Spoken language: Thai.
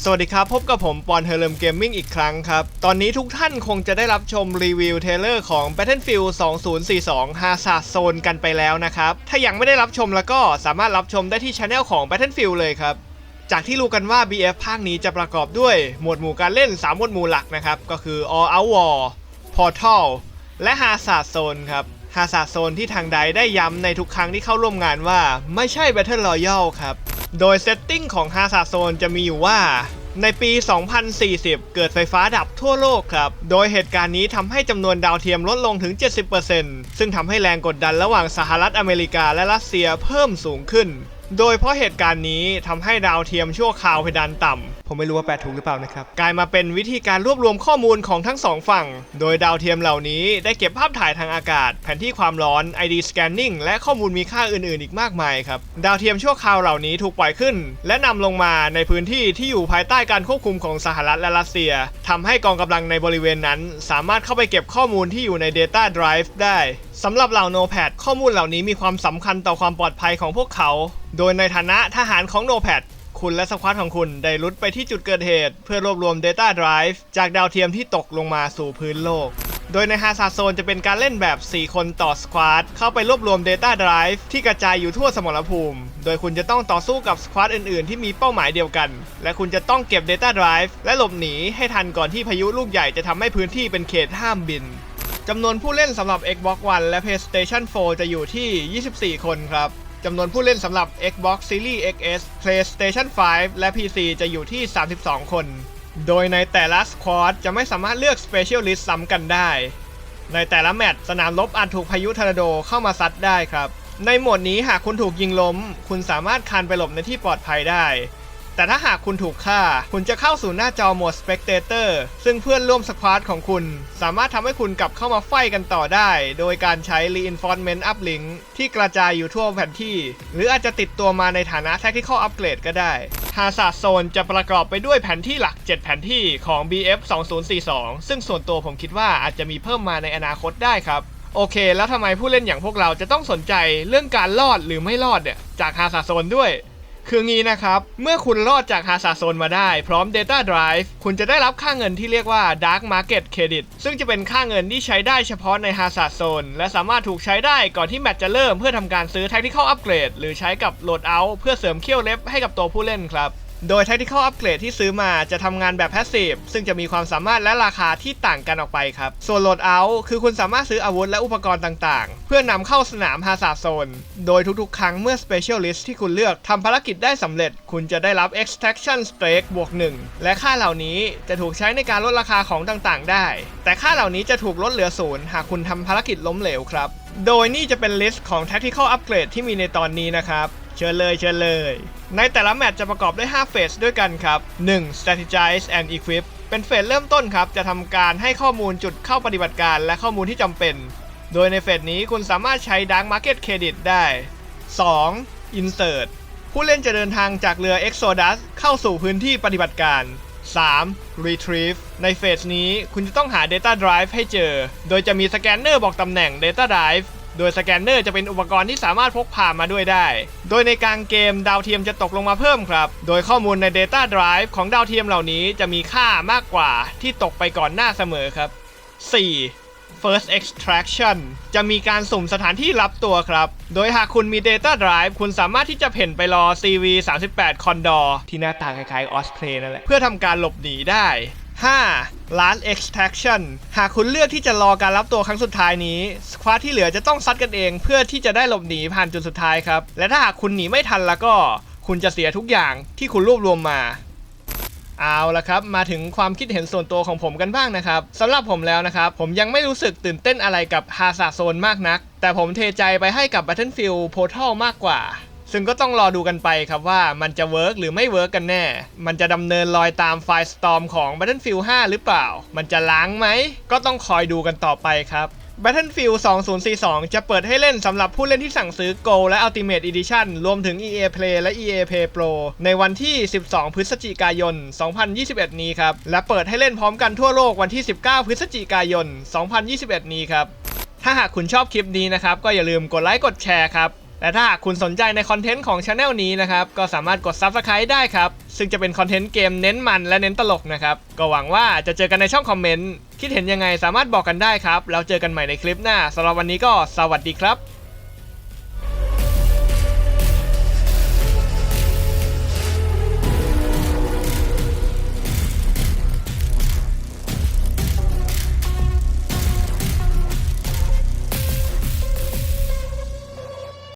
สวัสดีครับ พบกับผมปอนเฮเลมเกมมิ่งอีกครั้งครับ ตอนนี้ทุกท่านคงจะได้รับชมรีวิวเทเลอร์ของ Battlefield 2042 Hazard Zone กันไปแล้วนะครับ ถ้ายังไม่ได้รับชมแล้วก็สามารถรับชมได้ที่ช anel ของ Battlefield เลยครับ จากที่รู้กันว่า BF ภาคนี้จะประกอบด้วยหมวดหมู่การเล่น 3 หมวดหมู่หลักนะครับ ก็คือ All Out War Portal และ Hazard Zone ครับ Hazard Zone ที่ทางใดได้ย้ำในทุกครั้งที่เข้าร่วมงานว่าไม่ใช่ Battle Royale ครับ โดยเซตติ้งของฮาซาโซนจะมีอยู่ว่าในปี 2040 เกิดไฟฟ้าดับทั่วโลกครับ โดยเหตุการณ์นี้ทำให้จำนวนดาวเทียมลดลงถึง 70%ซึ่งทำให้แรงกดดันระหว่างสหรัฐอเมริกาและรัสเซียเพิ่มสูงขึ้น โดยเพราะเหตุการณ์นี้ทำให้ดาวเทียมชั่วคราวเพดานต่ำ ผมไม่รู้ว่าแปลถูกหรือเปล่านะครับ กลายมาเป็นวิธีการรวบรวมข้อมูลของทั้งสองฝั่ง โดยดาวเทียมเหล่านี้ได้เก็บภาพถ่ายทางอากาศ แผนที่ความร้อน ID scanning และข้อมูลมีค่าอื่นๆ อีกมากมายครับ ดาวเทียมชั่วคราวเหล่านี้ถูกปล่อยขึ้น และนำลงมาในพื้นที่ที่อยู่ภายใต้การควบคุมของสหรัฐและรัสเซียทำให้กองกำลังในบริเวณนั้น สามารถเข้าไปเก็บข้อมูลที่อยู่ใน Data Drive ได้สำหรับเหล่าโนแพดข้อมูลเหล่านี้มีความสำคัญต่อความปลอดภัยของพวกเขา โดยในฐานะทหารของโนแพด คุณและสควอตของคุณได้รุดไปที่จุดเกิดเหตุ เพื่อรวบรวม Data Drive จากดาวเทียมที่ตกลงมาสู่พื้นโลก โดยในฮาซาโซนจะเป็นการเล่นแบบ 4 คนต่อสควอตเข้าไปรวบรวม Data Drive ที่กระจายอยู่ทั่วสมรภูมิ โดยคุณจะต้องต่อสู้กับสควอตอื่นๆ ที่มีเป้าหมายเดียวกัน และคุณจะต้องเก็บ Data Drive และหลบหนีให้ทันก่อนที่พายุลูกใหญ่จะทำให้พื้นที่เป็นเขตห้ามบินจำนวนผู้เล่นสำหรับ Xbox One และ PlayStation 4 จะอยู่ที่ 24 คนครับ จำนวนผู้เล่นสำหรับ Xbox Series XS PlayStation 5 และ PC จะอยู่ที่ 32 คน โดยในแต่ละสควอตจะไม่สามารถเลือก Specialist ซ้ำกันได้ ในแต่ละแมตช์สนามรบอาจถูกพายุทอร์นาโดเข้ามาซัดได้ครับ ในโหมดนี้หากคุณถูกยิงล้ม คุณสามารถคานไปหลบในที่ปลอดภัยได้ แต่ถ้าหากคุณถูกฆ่า คุณจะเข้าสู่หน้าจอโหมด Spectator ซึ่งเพื่อนร่วมสควอตของคุณ สามารถทำให้คุณกลับเข้ามาไฟกันต่อได้ โดยการใช้ Reinforcement Uplink ที่กระจายอยู่ทั่วแผนที่ หรืออาจจะติดตัวมาในฐานะ Tactical Upgrade ก็ได้ฮาซาโซนจะประกอบไปด้วยแผนที่หลัก 7 แผนที่ของ BF 2042ซึ่งส่วนตัวผมคิดว่าอาจจะมีเพิ่มมาในอนาคตได้ครับโอเค แล้วทำไมผู้เล่นอย่างพวกเราจะต้องสนใจเรื่องการรอดหรือไม่รอดเนี่ยจากฮาซาโซนด้วย คืองี้นะครับ เมื่อคุณรอดจากฮาซาโซนมาได้พร้อม Data Drive คุณจะได้รับค่าเงินที่เรียกว่า Dark Market Credit ซึ่งจะเป็นค่าเงินที่ใช้ได้เฉพาะในฮาซาโซนและสามารถถูกใช้ได้ก่อนที่แมตช์จะเริ่มเพื่อทำการซื้อ Tactical Upgrade หรือใช้กับโหลดเอาท์เพื่อเสริมเขี้ยวเล็บให้กับตัวผู้เล่นครับ โดย Tactical Upgrade ที่ซื้อมาจะทำงานแบบ Passive ซึ่งจะมีความสามารถและราคาที่ต่างกันออกไปครับ ส่วน Loadout คือคุณสามารถซื้ออาวุธและอุปกรณ์ต่างๆ เพื่อนำเข้าสนามฮาซาโซน โดยทุกๆ ครั้งเมื่อ Specialist ที่คุณเลือกทำภารกิจได้สำเร็จ คุณจะได้รับ Extraction Stake บวก 1 และค่าเหล่านี้จะถูกใช้ในการลดราคาของต่างๆ ได้ แต่ค่าเหล่านี้จะถูกลดเหลือศูนย์หากคุณทำภารกิจล้มเหลวครับ โดยนี่จะเป็นลิสต์ของ Tactical Upgrade ที่มีในตอนนี้นะครับ เชิญเลยเชิญเลย ในแต่ละแมตช์จะประกอบด้วย 5 เฟสด้วยกันครับ 1. Strategize and Equip เป็นเฟสเริ่มต้นครับ จะทำการให้ข้อมูลจุดเข้าปฏิบัติการและข้อมูลที่จำเป็น โดยในเฟสนี้คุณสามารถใช้ Dark Market Credit ได้ 2. Insert ผู้เล่นจะเดินทางจากเรือ Exodus เข้าสู่พื้นที่ปฏิบัติการ 3. Retrieve ในเฟสนี้คุณจะต้องหา Data Drive ให้เจอ โดยจะมีสแกนเนอร์บอกตำแหน่ง Data Drive โดยสแกนเนอร์จะเป็นอุปกรณ์ที่สามารถพกพามาด้วยได้ โดยในกลางเกมดาวเทียมจะตกลงมาเพิ่มครับ โดยข้อมูลใน Data Drive ของดาวเทียมเหล่านี้จะมีค่ามากกว่าที่ตกไปก่อนหน้าเสมอครับ 4. First Extraction จะมีการสุ่มสถานที่รับตัวครับ โดยหากคุณมี Data Drive คุณสามารถที่จะเพ่นไปรอ CV 38 Condor ที่หน้าตาคล้ายๆ Osprey นั่นแหละ เพื่อทำการหลบหนีได้ 5. Last Extraction หากคุณเลือกที่จะรอการรับตัวครั้งสุดท้ายนี้สควอตที่เหลือจะต้องซัดกันเอง เพื่อที่จะได้หลบหนีผ่านจุดสุดท้ายครับ และถ้าหากคุณหนีไม่ทันแล้วก็ คุณจะเสียทุกอย่างที่คุณรวบรวมมาเอาละครับ มาถึงความคิดเห็นส่วนตัวของผมกันบ้างนะครับสำหรับผมแล้วนะครับ ผมยังไม่รู้สึกตื่นเต้นอะไรกับฮาซาโซนมากนัก แต่ผมเทใจไปให้กับ Battlefield Portal มากกว่า ซึ่งก็ต้องรอดูกันไปครับว่ามันจะเวิร์กหรือไม่เวิร์กกันแน่ มันจะดำเนินรอยตามไฟล์ Storm ของ Battlefield 5 หรือเปล่า มันจะล้างไหม ก็ต้องคอยดูกันต่อไปครับ Battlefield 2042 จะเปิดให้เล่นสำหรับผู้เล่นที่สั่งซื้อ Go และ Ultimate Edition รวมถึง EA Play และ EA Play Pro ในวันที่ 12 พฤศจิกายน 2021 นี้ครับ และเปิดให้เล่นพร้อมกันทั่วโลกวันที่ 19 พฤศจิกายน 2021 นี้ครับ ถ้าหากคุณชอบคลิปนี้นะครับ ก็อย่าลืมกดไลค์กดแชร์ครับ และถ้าคุณสนใจในคอนเทนต์ของช anel นี้นะครับ ก็สามารถกด Subscribe ได้ครับ ซึ่งจะเป็นคอนเทนต์เกมเน้นมันและเน้นตลกนะครับ ก็หวังว่าจะเจอกันในช่องคอมเมนต์ คิดเห็นยังไงสามารถบอกกันได้ครับ แล้วเจอกันใหม่ในคลิปหน้าสำหรับวันนี้ก็สวัสดีครับ